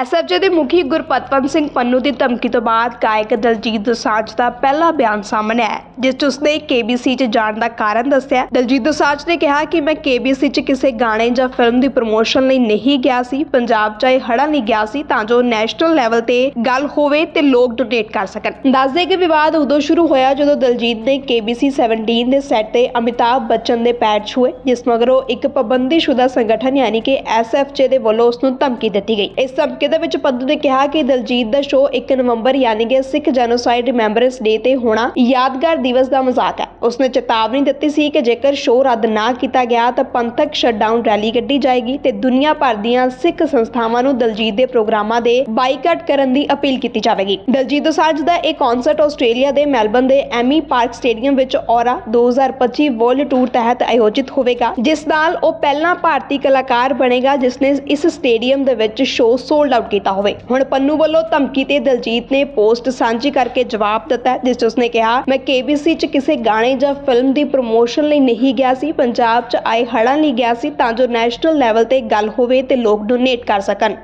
SFJ ਦੇ ਮੁਖੀ ਗੁਰਪਤਵੰਤ ਸਿੰਘ ਪੰਨੂ ਦੀ ਧਮਕੀ ਤੋਂ ਬਾਅਦ ਗਾਇਕ ਦਲਜੀਤ ਦੋਸਾਂਝ ਦਾ ਪਹਿਲਾ ਬਿਆਨ ਸਾਹਮਣੇ ਆਇਆ, ਜਿਸ 'ਚ ਉਸਨੇ ਕੇਬੀਸੀ 'ਚ ਜਾਣ ਦਾ ਕਾਰਨ ਦੱਸਿਆ। ਦਲਜੀਤ ਦੋਸਾਂਝ ਨੇ ਕਿਹਾ ਕਿ ਮੈਂ ਕੇਬੀਸੀ 'ਚ ਕਿਸੇ ਗਾਣੇ ਜਾਂ ਫਿਲਮ ਦੀ ਪ੍ਰਮੋਸ਼ਨ ਲਈ ਨਹੀਂ ਗਿਆ ਸੀ, ਪੰਜਾਬ 'ਚ ਇਹ ਹੜਾ ਨਹੀਂ ਗਿਆ ਸੀ ਤਾਂ ਜੋ ਨੈਸ਼ਨਲ ਲੈਵਲ ਤੇ ਗੱਲ ਹੋਵੇ ਤੇ ਲੋਕ ਡੋਨੇਟ ਕਰ ਸਕਣ। ਦੱਸਦੇ ਕਿ ਵਿਵਾਦ ਉਦੋਂ ਸ਼ੁਰੂ ਹੋਇਆ ਜਦੋਂ ਦਲਜੀਤ ਨੇ ਕੇਬੀਸੀ 17 ਦੇ ਸੈੱਟ ਤੇ ਅਮਿਤਾਭ ਬੱਚਨ ਦੇ ਪੈਰ ਛੂਏ ਜਿਸ ਮਗਰੋਂ ਇੱਕ ਪਾਬੰਦੀਸ਼ੁਦਾ ਸੰਗਠਨ ਯਾਨੀ ਕਿ ਐਸਐਫਜੇ ਦੇ ਵੱਲੋਂ ਉਸ ਨੂੰ ਧਮਕੀ ਦਿੱਤੀ ਗਈ। ਇਸ ਧਮਕੀ ਦੇ ਵਿੱਚ ਪੱਦੂ ਨੇ ਕਿਹਾ ਕਿ ਦਲਜੀਤ ਦਾ ਸ਼ੋਅ 1 ਨਵੰਬਰ ਯਾਨੀ ਕਿ ਸਿੱਖ ਜੈਨੋਸਾਈਡ ਰਿਮੈਂਬਰੈਂਸ ਡੇ ਤੇ ਹੋਣਾ ਯਾਦਗਾਰ ਦਿਵਸ ਦਾ ਮਜ਼ਾਕ ਹੈ। ਉਸਨੇ ਚੇਤਾਵਨੀ ਦਿੱਤੀ ਸੀ ਕਿ ਜੇਕਰ ਸ਼ੋਅ ਰੱਦ ਨਾ ਕੀਤਾ ਗਿਆ ਤਾਂ ਪੰਥਕ ਸ਼ਟਡਾਊਨ ਰੈਲੀ ਕੱਢੀ ਜਾਏਗੀ ਤੇ ਦੁਨੀਆ ਭਰ ਦੀਆਂ ਸਿੱਖ ਸੰਸਥਾਵਾਂ ਨੂੰ ਦਲਜੀਤ ਦੇ ਪ੍ਰੋਗਰਾਮਾਂ ਦੇ ਬਾਈਕਾਟ ਕਰਨ ਦੀ ਅਪੀਲ ਕੀਤੀ ਜਾਵੇਗੀ। ਦਲਜੀਤ ਦੋਸਾਂਝ ਦਾ ਇਹ ਕਨਸਰਟ ਆਸਟ੍ਰੇਲੀਆ ਦੇ ਮੈਲਬਨ ਦੇ ਐਮੀ ਪਾਰਕ ਸਟੇਡੀਅਮ ਵਿੱਚ ਔਰਾ 2025 ਵਰਲਡ ਟੂਰ ਤਹਿਤ ਆਯੋਜਿਤ ਹੋਵੇਗਾ, ਜਿਸ ਨਾਲ ਉਹ ਪਹਿਲਾ ਭਾਰਤੀ ਕਲਾਕਾਰ ਬਣੇਗਾ ਜਿਸ ਨੇ ਇਸ ਸਟੇਡੀਅਮ ਦੇ ਵਿੱਚ ਸ਼ੋਅ ਸੋਲਡ ਆਊਟ ਕੀਤਾ ਹੋਵੇ। ਹੁਣ ਪੰਨੂ ਵੱਲੋਂ ਧਮਕੀ ਤੇ ਦਲਜੀਤ ਨੇ ਪੋਸਟ ਸਾਂਝੀ ਕਰਕੇ ਜਵਾਬ ਦਿੱਤਾ ਜਿਸ 'ਚ ਉਸਨੇ ਕਿਹਾ, ਮੈਂ ਕੇਬੀਸੀ 'ਚ ਕਿਸੇ ਗਾਣੇ ਜਾਂ ਫਿਲਮ ਦੀ ਪ੍ਰੋਮੋਸ਼ਨ ਲਈ ਨਹੀਂ ਗਿਆ ਸੀ, ਪੰਜਾਬ 'ਚ ਆਏ ਹੜ੍ਹਾਂ ਲਈ ਗਿਆ ਸੀ, ਤਾਂ ਜੋ ਨੈਸ਼ਨਲ ਲੈਵਲ ਤੇ ਗੱਲ ਹੋਵੇ ਤੇ ਲੋਕ ਡੋਨੇਟ ਕਰ ਸਕਣ।